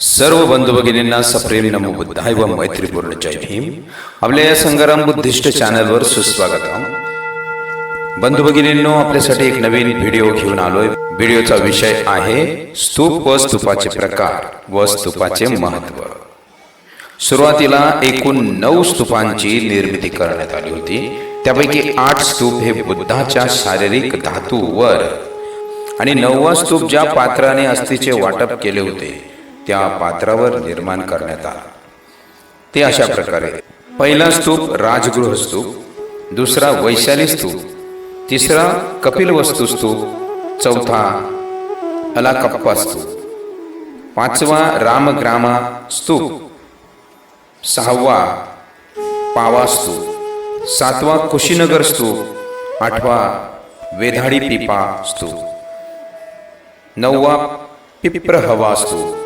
सर्व बंधू भगिनींना सप्रेम नमो बुद्धाय व मैत्रीपूर्ण जय भीम. आपल्या या संग्राम बुद्धिष्ट चॅनलवर सुस्वागत बंधू भगिनींनो आपल्यासाठी एक नवीन व्हिडिओ घेऊन आलोय. व्हिडिओचा विषय आहे स्तूप व स्तूपाचे प्रकार व स्तूपाचे महत्त्व. सुरुवातीला एकूण नऊ स्तूपांची निर्मिती करण्यात आली होती. त्यापैकी आठ स्तूप हे बुद्धाच्या शारीरिक धातूवर आणि नववा स्तूप ज्या पात्राने अस्थीचे वाटप केले होते त्या पात्रावर निर्माण करण्यात आला. ते अशा प्रकारे पहिला स्तूप राजगृह स्तूप दुसरा वैशाली स्तूप तिसरा कपिलवस्तू स्तूप चौथा अलाकप्पा स्तूप पाचवा रामग्रामा स्तूप सहावा पावा स्तूप सातवा कुशीनगर स्तूप आठवा वेधाडी पिपा स्तूप नववा पिप्रहवा स्तूप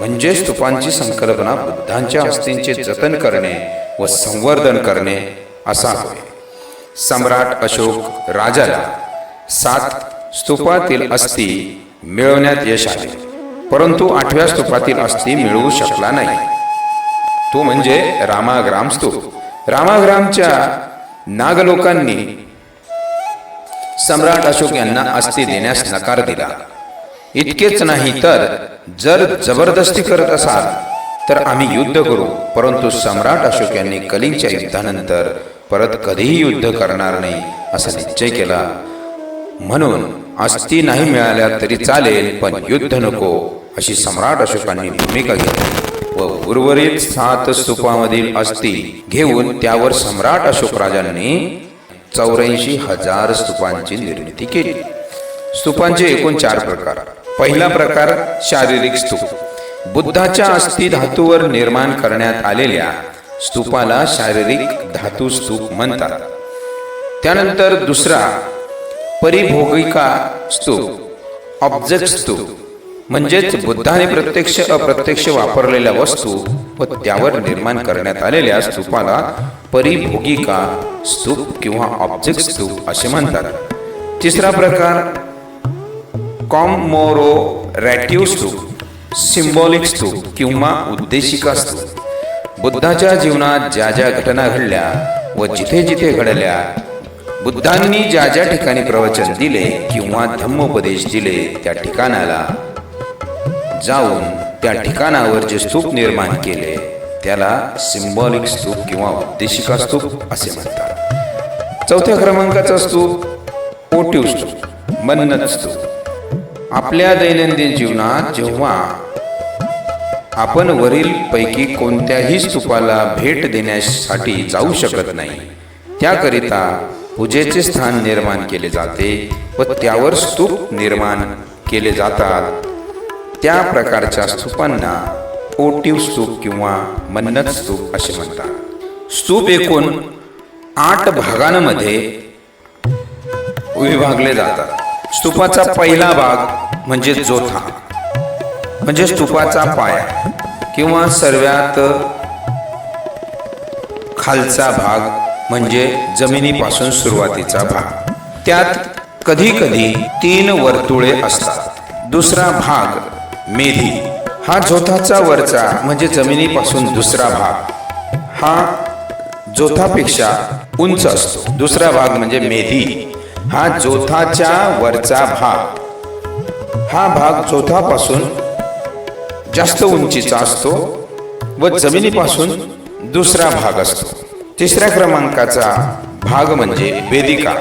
म्हणजे स्तूपांची संकल्पना बुद्धांच्या अस्थींचे जतन करणे व संवर्धन करणे असा होय. सम्राट अशोक राजाला सात स्तूपातील अस्थी मिळवण्यात यश आले. परंतु आठव्या स्तूपातील अस्थी मिळवू शकला नाही. तो म्हणजे रामाग्राम स्तूप. रामाग्रामच्या नागलोकांनी सम्राट अशोक यांना अस्थी देण्यास नकार दिला. इतकेच नाही तर जर जबरदस्ती करत असाल तर आम्ही युद्ध करू. परंतु सम्राट अशोक यांनी कलिंगच्या युद्धानंतर परत कधीही युद्ध करणार नाही असा निश्चय केला. म्हणून अस्थि नाही मिळाल्या तरी चालेल पण युद्ध नको अशी सम्राट अशोकांनी भूमिका घेतली. व उर्वरित सात स्तूपामधील अस्थि घेऊन त्यावर सम्राट अशोक राजांनी चौऱ्याऐंशी हजार स्तूपांची निर्मिती केली. स्तूपांचे एकूण चार प्रकार. पहिला प्रकार शारीरिक स्तूप. बुद्धाच्या अस्थि धातूवर निर्माण करण्यात आलेल्या स्तूपाला शारीरिक धातू स्तूप म्हणतात. त्यानंतर दुसरा परिभोगिका स्तूप ऑब्जेक्ट स्तूप म्हणजेच बुद्धाने प्रत्यक्ष अप्रत्यक्ष वापरलेल्या वस्तू व त्यावर निर्माण करण्यात आलेल्या स्तूपाला परिभोगिका स्तूप किंवा ऑब्जेक्ट स्तूप असे म्हणतात. तिसरा प्रकार कॉमोरो रॅटिव्ह स्तूप सिम्बॉलिक स्तूप किंवा उद्देशिका स्तूप. बुद्धाच्या जीवनात ज्या ज्या घटना घडल्या व जिथे जिथे घडल्या बुद्धांनी ज्या ज्या ठिकाणी प्रवचन दिले किंवा धम्मोपदेश दिले त्या ठिकाणाला जाऊन त्या ठिकाणावर जे स्तूप निर्माण केले त्याला सिम्बॉलिक स्तूप किंवा उद्देशिका स्तूप असे म्हणतात. चौथ्या क्रमांकाचा स्तूप ओटिव स्तूप मन्नत स्तूप. आपल्या दैनंदिन जीवनात जेव्हा आपण वरील पैकी कोणत्याही स्तूपाला भेट देण्यासाठी जाऊ शकत नाही त्याकरिता पूजेचे स्थान निर्माण केले जाते व त्यावर स्तूप निर्माण केले जातात. त्या प्रकारच्या स्तूपांना ओटीव स्तूप किंवा मन्नत स्तूप असे म्हणतात. स्तूप एकूण आठ भागांमध्ये विभागले जातात. स्तूपाचा पहिला भाग म्हणजे जोथा म्हणजे स्तूपाचा पाया. किंवा सर्वात खालचा भाग म्हणजे जमिनीपासून सुरुवातीचा भाग. त्यात कधी कधी तीन वर्तुळे असतात. दुसरा भाग मेधी. हा जोथाचा वरचा म्हणजे जमिनीपासून दुसरा भाग. हा जोथापेक्षा उंच असतो. दुसरा भाग म्हणजे मेधी. हा जोथाच्या वरचा भाग. हा भाग जोथापासून जास्त उंचीचा असतो व जमिनीपासून दुसरा भाग असतो. तिसऱ्या क्रमांकाचा भाग म्हणजे वेदिका.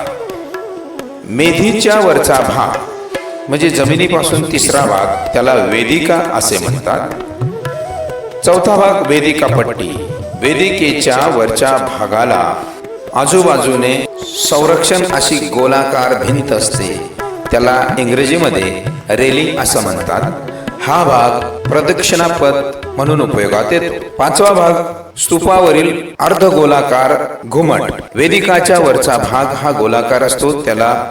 मेधीच्या वरचा भाग म्हणजे जमिनीपासून तिसरा भाग त्याला वेदिका असे म्हणतात. चौथा भाग वेदिका पट्टी वेदिकेच्या वरच्या भागाला आजूबाजूने संरक्षण अशी गोलाकार भिंत असते. त्याला इंग्रजीमध्ये रेलिंग असं म्हणतात. हा भाग प्रदक्षिणापथ म्हणून उपयोगात येतो. पाचवा भाग स्तूपावरील अर्ध गोलाकार घुमट. वेदिकाच्या वरचा भाग हा गोलाकार असतो. त्याला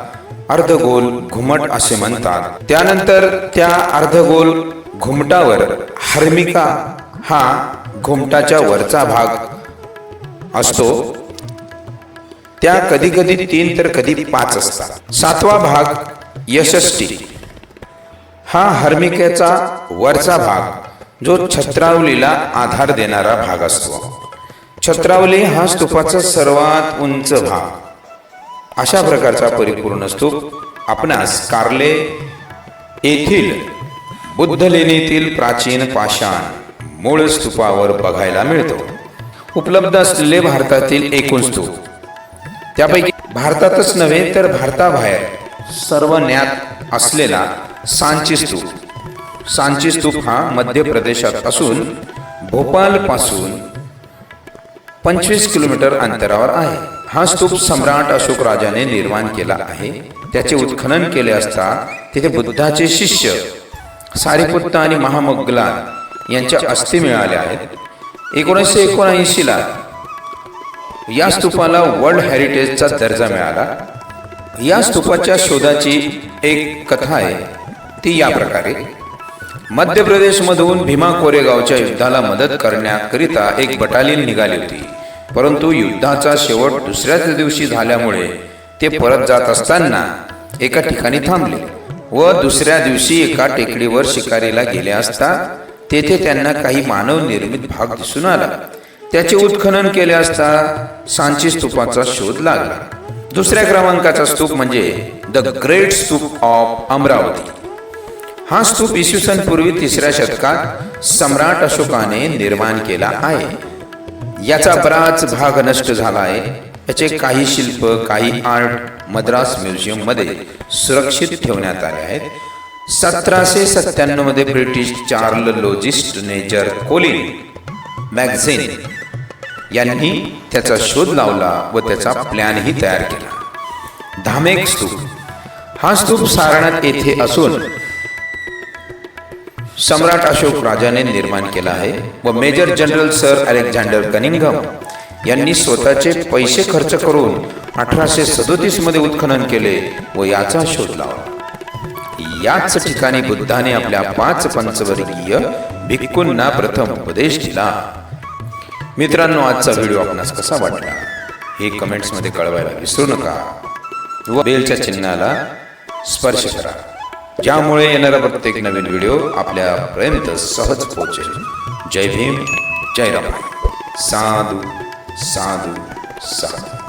अर्धगोल घुमट असे म्हणतात. त्यानंतर त्या अर्धगोल घुमटावर हर्मिका हा घुमटाच्या वरचा भाग असतो. त्या कधी कधी तीन तर कधी पाच असतात. सातवा भाग यशस्टी हा हर्मिकेचा वरचा भाग जो छत्रावलीला आधार देणारा भाग असतो. छत्रावली हा स्तूपाचा सर्वात उंच भाग. अशा प्रकारचा परिपूर्ण स्तूप आपणास कार्ले येथील बुद्ध लेणीतील प्राचीन पाषाण मूळ स्तूपावर बघायला मिळतो. उपलब्ध असलेले भारतातील एकूण स्तूप त्यापैकी भारतातच नव्हे तर भारताबाहेर सर्व ज्ञात असलेला सांची स्तूप. सांची स्तूप हा मध्य प्रदेशात असून भोपाल पासून पंचवीस किलोमीटर अंतरावर आहे. हा स्तूप सम्राट अशोक राजाने निर्माण केला आहे. त्याचे उत्खनन केले असता तिथे बुद्धाचे शिष्य सारीपुत्त आणि महामग्गलान यांच्या अस्थि मिळाल्या आहेत. एकोणीसशे एकोणऐंशीला या स्तूपाला वर्ल्ड हेरिटेजचा दर्जा मिळाला. या स्तूपाच्या शोधाची एक कथा आहे. ती या प्रकारे. मध्य प्रदेशमधून भीमा कोरेगावच्या युद्धाला मदत करण्याकरिता एक बटालियन निघाली होती. परंतु युद्धाचा शेवट दुसऱ्याच दिवशी झाल्यामुळे ते परत जात असताना एका ठिकाणी थांबले व दुसऱ्या दिवशी एका टेकडीवर शिकारीला गेले असता तेथे त्यांना काही मानव निर्मित भाग दिसून आला. त्याचे उत्खनन केले असता सांची स्तूपाचा शोध लागला. दुसऱ्या क्रमांकाचा स्तूप म्हणजे the great stupa of Amaravati. हा स्तूप इसवी सन पूर्वी तिसऱ्या शतकात सम्राट अशोकाने निर्माण केला आहे. याचा बराच भाग नष्ट झाला आहे. याचे काही शिल्प काही आर्ट मद्रास म्युझियममध्ये सुरक्षित ठेवण्यात आले आहेत. सतराशे सत्त्याण्णवमध्ये ब्रिटिश चार्ल लोजिस्ट नेजर कोलिन मॅगझिन यांनी त्याचा शोध लावला व त्याचा प्लॅनही तयार केला. धामेक स्तूप. हा स्तूप सारणात येथे असून सम्राट अशोक राजाने निर्माण केला आहे व major general sir Alexander Cunningham यांनी स्वतःचे पैसे खर्च करून अठराशे सदोतीसमध्ये उत्खनन केले व याचा शोध लावला. याच ठिकाणी बुद्धाने आपल्या पाच पंचवर्गीय भिक्कूंना प्रथम उपदेश दिला. मित्रांनो आजचा व्हिडिओ आपणास कसा वाटला? हे कमेंट्समध्ये कळवायला विसरू नका. व बेलच्या चिन्हाला स्पर्श करा. ज्यामुळे येणारा प्रत्येक नवीन व्हिडिओ आपल्यापर्यंत सहज पोहोचेल. जय भीम जय राम. साधू साधू साधू.